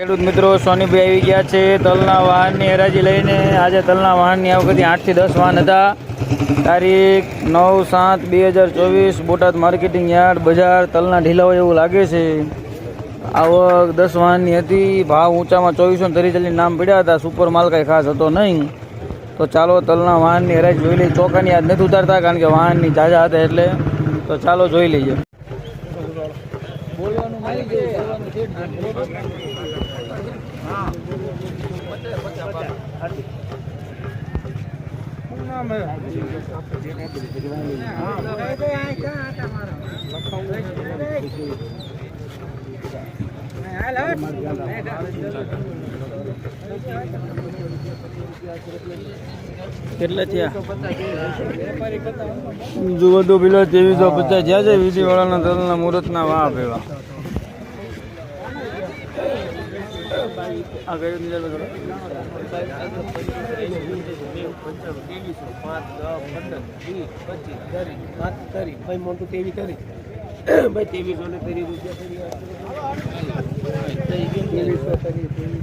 ખેડૂત મિત્રો, સોનીભાઈ આવી ગયા છે તલના વાહનની હરાજી લઈને. આજે તલના વાહનની આવકથી આઠથી દસ વાહન હતા. તારીખ નવ સાત બે હજાર ચોવીસ, બોટાદ માર્કેટિંગ યાર્ડ, બજાર, તલના ઢીલા હોય એવું લાગે છે. આવક દસ વાહનની હતી. ભાવ ઊંચામાં ચોવીસો ને તરી ચાલીસ નામ પડ્યા હતા. સુપર માલ કાંઈ ખાસ હતો નહીં. તો ચાલો તલના વાહનની હરાજી જોઈ લઈએ. ચોકાની યાદ નથી ઉતારતા કારણ કે વાહનની જાજા હતા એટલે. તો ચાલો જોઈ લઈએ. કેટલા થયા? જુઓ પેલા ત્રેવીસો પચાસ થયા છે વીસીવાળાના તલના મુહૂર્તના વાહ પેવા આ કયું નીચે લખો?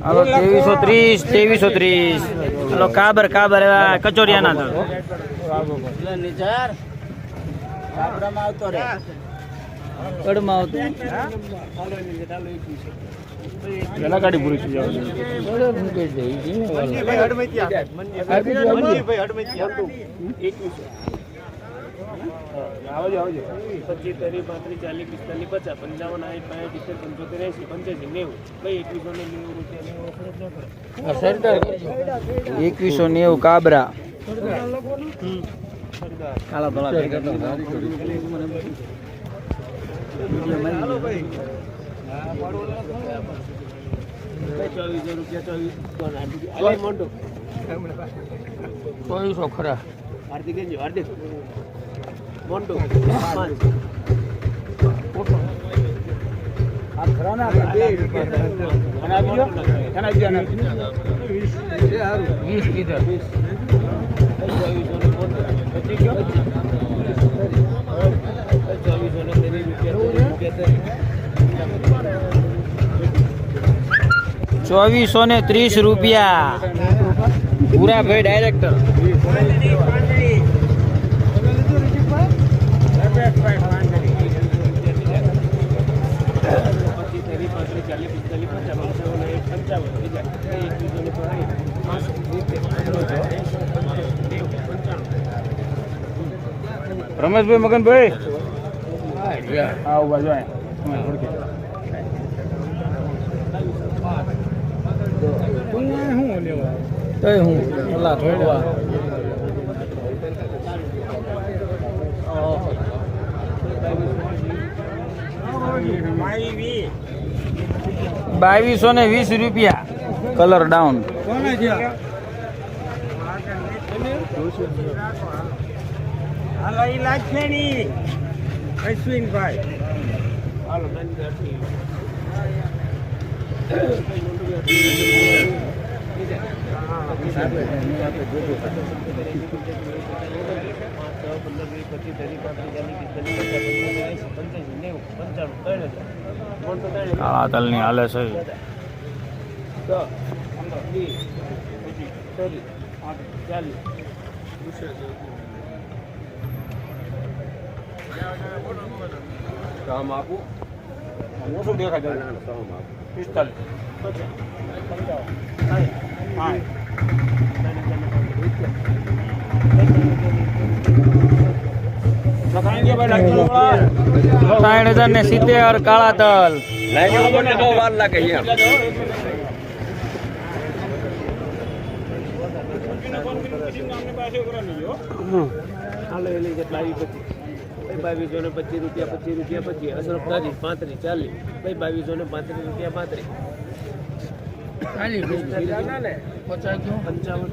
હાલો ત્રેવીસો ત્રીસ ત્રેવીસો ત્રીસ. હાલો કાબર કાબર એવા કચોરિયાના તો. કડમાં આવતું પેલા ગાડી પૂરી થઈ જાવ ત્રીસ ચાલીસ પિસ્તાલીસ પચાસ પંચાવન સાઠ પાંચ સિત્તેર પંચોતેર એસી પંચ્યાસી નેવું ગાડી પૂરી થઈ નેવું. રૂપિયા એકવીસો નેવું કાબરા. કાલા તો ચોવીસો ખરા. હાર્દિક હાર્દિક મોન્ટુ વીસ કીધા. ચોવીસો ને ત્રીસ રૂપિયા. પૂરા ભાઈ ડાયરેક્ટર રમેશભાઈ મગનભાઈ? હા જો કઈ હું ઓલા થોડવા બાવીસો ને વીસ રૂપિયા કલર ડાઉન. અશ્વિનભાઈ કાળા તલની હાલે છે. કામ આપું. ઓછું દેખાય પિસ્તાલીસ હજાર ને સિત્તેર કાળા તલ. બહુ વાર લાગે હાલો ભાઈ બાવીસો ને પચીસ રૂપિયા પચીસ રૂપિયા પચીસ અસરફ તારીખ પાંત્રીસ ચાલીસ. ભાઈ બાવીસો ને પાંત્રીસ. રૂપિયા પાંત્રીસ પંચાવન.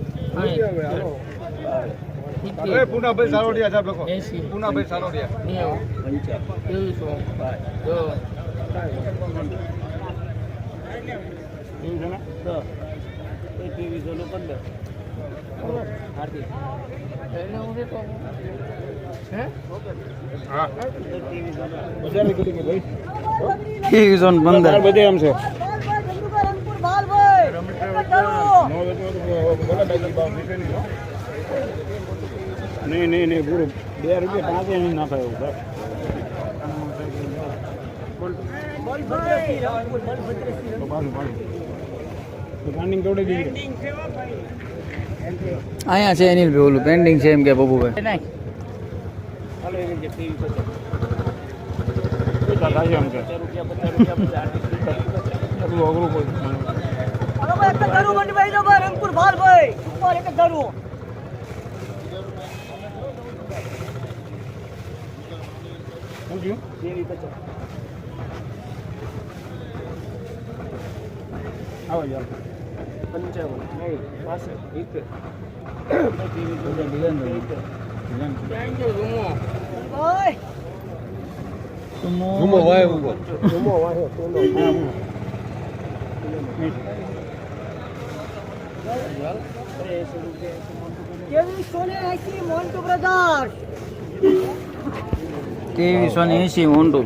પૂનાભાઈ સારોડિયા સાહેબ લખો પૂનાભાઈ સારોડિયા. ત્રેવીસો. ને પંદર. હાર્દિક ત્રેવીસો ને પંદર બધે એમ છે નહીં નહીં નહીં પૂરું બે રૂપિયા ટાંકે નહીં નાખાય એવું બસ તો પાછું પાછું તો રનિંગ તોડી દીધી અહીંયા છે એની ઓલું પેન્ડિંગ છે એમ કે બબુભાઈ. આવો યાર. પંચાવન. નહીં પાસઠ એક. ટીવી વાય સોને આખી મોન્ટુ બ્રધર્સ? ત્રેવીસો ને એસી મોન્ટુ